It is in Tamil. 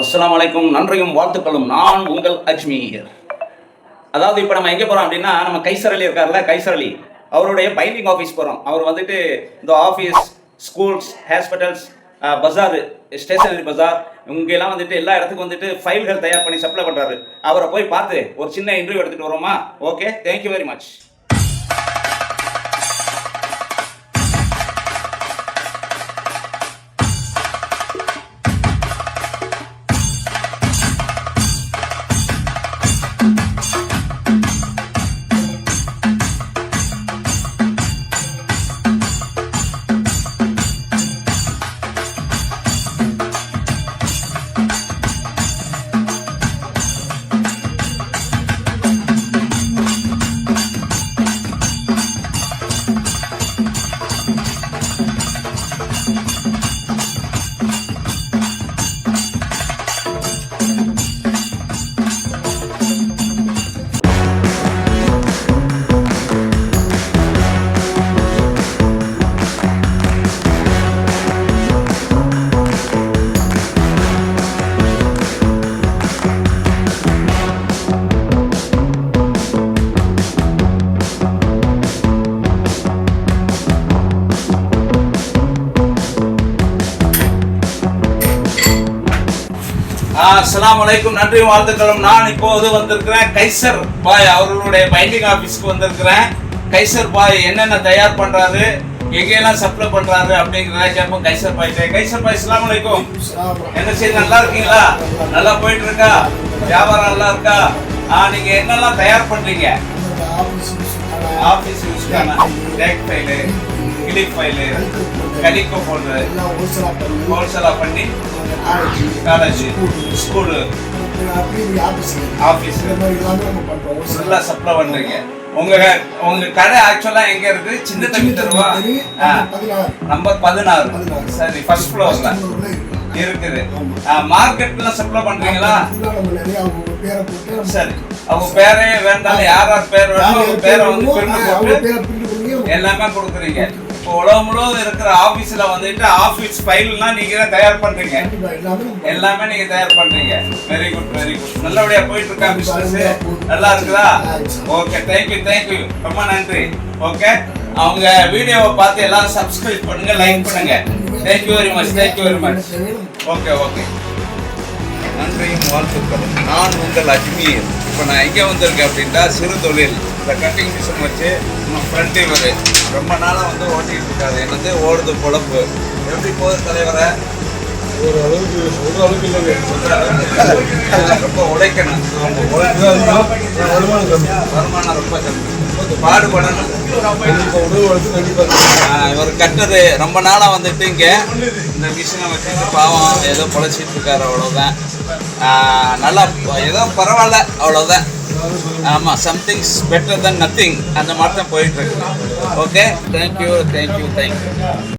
அஸ்லாம் வலைக்கும் நன்றியும் வாழ்த்துக்களும். நான் உங்கள் அஜ்மீர். அதாவது இப்போ நம்ம எங்கே போகிறோம் அப்படின்னா நம்ம கைசரலி இருக்கார்ல கைசரலி அவருடைய பைண்டிங் ஆஃபீஸ் போகிறோம் அவர் வந்துட்டு இந்த ஆஃபீஸ் ஸ்கூல்ஸ் ஹாஸ்பிட்டல்ஸ் பஜார் ஸ்டேஷனரி பஜார் இங்கெல்லாம் வந்துட்டு எல்லா இடத்துக்கும் வந்துட்டு ஃபைல்கள் தயார் பண்ணி சப்ளை பண்ணுறாரு அவரை போய் பார்த்து ஒரு சின்ன இன்டர்வியூ எடுத்துகிட்டு வரோமா okay thank you very much அஸ்லாம் வலைக்கும் நன்றி வாழ்த்துக்களும். நான் இப்போது வந்திருக்கிறேன் கைசர் பாய் அவர்களுடைய பைண்டிங் ஆஃபீஸ்க்கு வந்திருக்கிறேன். கைசர் பாய் என்னென்ன தயார் பண்றாரு எங்கெல்லாம் சப்ளை பண்றாரு அப்படிங்கிறத கேட்போம் கைசர் பாய் கைசர் பாய் அஸ்ஸலாமு வலைக்கும் என்ன செய்ய நல்லா இருக்கீங்களா? நல்லா போயிட்டு இருக்கா வியாபாரம் நல்லா இருக்கா? ஆ நீங்க என்னெல்லாம் தயார் பண்றீங்க? ஆஃபீஸ் யூஸ்க்கான டேக் ஃபைலு கிளிக் ஃபைலு கலிக்கோ போடுற ஹோல்சேலாக பண்ணி காலேஜ் ஸ்கூலு ஆஃபீஸ் நல்லா சப்ளை பண்ணுறீங்க உங்க உங்க கடை ஆக்சுவலா எங்க இருக்கு? சின்ன தம்பி தெருவா நம்பர் பதினாறு. சரி ஃபர்ஸ்ட் ஃப்ளோர்ல இருக்குது. மார்க்கெட்லாம் சப்ளை பண்றீங்களா? சரி. அவங்க பேரே வேண்டாம். யார் யார் பேர் வேணும் அவங்க பேரை வந்து எல்லாமே கொடுக்குறீங்க. இப்போ உலகம் முழுவதும் இருக்கிற ஆபீஸ்ல வந்துட்டு ஆபீஸ் ஃபைல்லாம் நீங்க தான் தயார் பண்றீங்க. எல்லாமே நீங்க தயார் பண்றீங்க. வெரி குட் வெரி குட் நல்லபடியா போயிட்டு இருக்கா பிசினஸ் நல்லா இருக்குதா? ஓகே தேங்க்யூ தேங்க்யூ ரொம்ப நன்றி. ஓகே அவங்க வீடியோவை பார்த்து எல்லாரும் சப்ஸ்கிரைப் பண்ணுங்க லைக் பண்ணுங்க. Thank you very much thank you very much okay okay நன்றியும் வாழ்த்துக்களும். நான் உங்கள் அஜ்மீர். இப்போ நான் எங்கே வந்திருக்கேன் அப்படின்னா சிறு தொழில். இந்த கட்டிங் மிஷின் வச்சு நம்ம ஃப்ரெண்ட் இவர் ரொம்ப நாளாக வந்து ஓட்டிகிட்டு இருக்காரு. என்னது? ஓடுது பொழப்பு. எப்படி போகுது தலைவரை? ஒரு அளவுக்கு ஒரு அளவுக்கு அளவுக்கு. ரொம்ப உழைக்கணும். உழைப்பு அதிகம். வருமானம் கம்மி. வருமானம் ரொம்ப கம்மி. கொஞ்சம் பாடுபடணும். இவர் கட்டுறது ரொம்ப நாளாக வந்துட்டு இங்கே இந்த மிஷினை வச்சுட்டு பாவம் ஏதோ பொழைச்சிட்டு இருக்காரு அவ்வளோதான் நல்லா ஏதோ பரவாயில்ல அவ்வளோதான் ஆமாம் சம்திங்ஸ் பெட்டர் தென் நத்திங் அந்த மாதிரி தான் போயிட்டுருக்கு ஓகே தேங்க்யூ தேங்க்யூ தேங்க்யூ